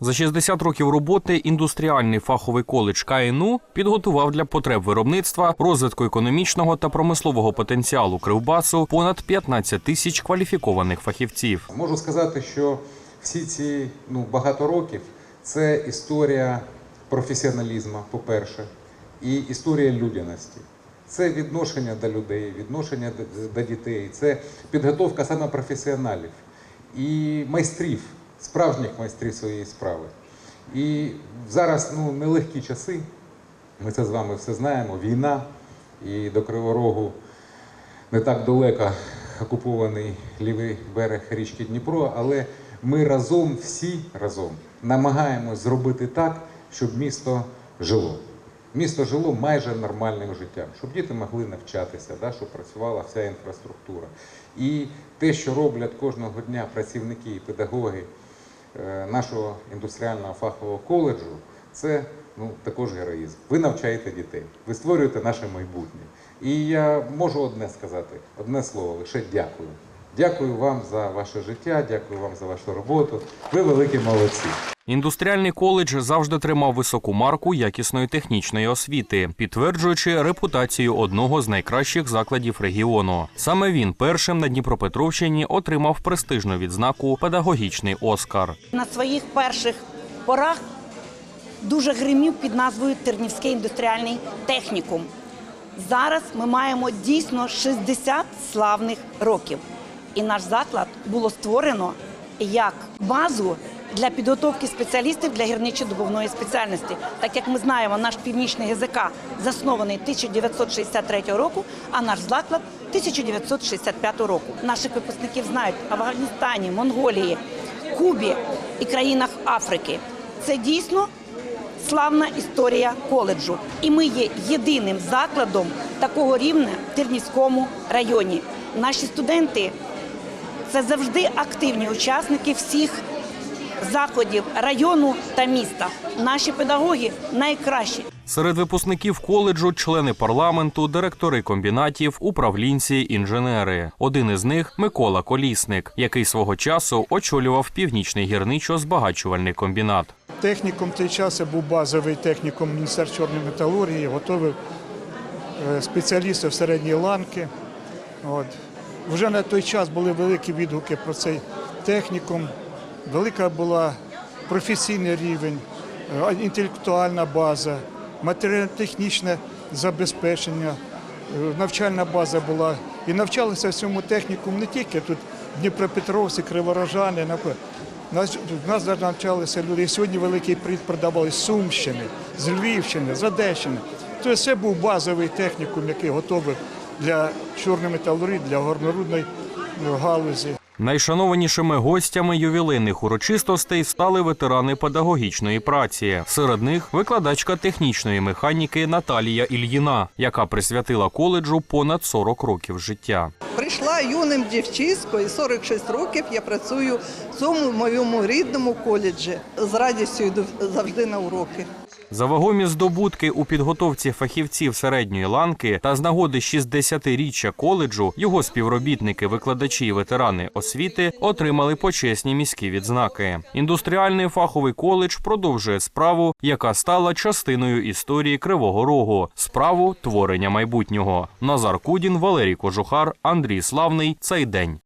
За 60 років роботи індустріальний фаховий коледж КНУ підготував для потреб виробництва, розвитку економічного та промислового потенціалу Кривбасу понад 15 тисяч кваліфікованих фахівців. Можу сказати, що всі ці ну, багато років це історія професіоналізму, по-перше, і історія людяності. Це відношення до людей, відношення до дітей, це підготовка саме професіоналів і майстрів, справжніх майстрів своєї справи. І зараз ну, нелегкі часи, ми це з вами все знаємо, війна і до Кривого Рогу не так далеко окупований лівий берег річки Дніпро, але ми разом, всі разом, намагаємось зробити так, щоб місто жило. Місто жило майже нормальним життям, щоб діти могли навчатися, да, щоб працювала вся інфраструктура. І те, що роблять кожного дня працівники і педагоги нашого індустріального фахового коледжу, це ну, також героїзм. Ви навчаєте дітей, ви створюєте наше майбутнє. І я можу одне сказати, одне слово, лише дякую. Дякую вам за ваше життя, дякую вам за вашу роботу. Ви великі молодці. Індустріальний коледж завжди тримав високу марку якісної технічної освіти, підтверджуючи репутацію одного з найкращих закладів регіону. Саме він першим на Дніпропетровщині отримав престижну відзнаку Педагогічний Оскар. На своїх перших порах дуже гримів під назвою Тернівський індустріальний технікум. Зараз ми маємо дійсно 60 славних років. І наш заклад було створено як базу для підготовки спеціалістів для гірничо-добувної спеціальності. Так як ми знаємо, наш північний ГЗК заснований 1963 року, а наш заклад 1965 року. Наших випускників знають в Афганістані, Монголії, Кубі і країнах Африки. Це дійсно славна історія коледжу. І ми є єдиним закладом такого рівня в Тернівському районі. Наші студенти це завжди активні учасники всіх заходів району та міста. Наші педагоги найкращі. Серед випускників коледжу члени парламенту, директори комбінатів, управлінці, інженери. Один із них Микола Колісник, який свого часу очолював північний гірничо-збагачувальний комбінат. Технікум той час був базовий технікум Міністерства чорної металургії, готовив е, спеціалістів середньої ланки. От. Вже на той час були великі відгуки про цей технікум. Велика була професійний рівень, е, інтелектуальна база, матеріально-технічне забезпечення, е, навчальна база була. І навчалися в цьому технікуму не тільки тут Дніпропетровці, Криворожани. Нас, нас навчалися люди. І сьогодні великий привід продавали з Сумщини, з Львівщини, з Одещини. Тобто це був базовий технікум, який готовий для чорної металургії, для горнорудної е, галузі. Найшанованішими гостями ювілейних урочистостей стали ветерани педагогічної праці. Серед них викладачка технічної механіки Наталія Ільїна, яка присвятила коледжу понад 40 років життя. Прийшла юним дівчиською, 46 років я працюю в цьому моєму рідному коледжі. З радістю йду завжди на уроки. За вагомі здобутки у підготовці фахівців середньої ланки та з нагоди 60-річчя коледжу його співробітники, викладачі і ветерани освіти отримали почесні міські відзнаки. Індустріальний фаховий коледж продовжує справу, яка стала частиною історії Кривого Рогу, справу творення майбутнього. Назар Кудін, Валерій Кожухар, Андрій Славний. Цей день.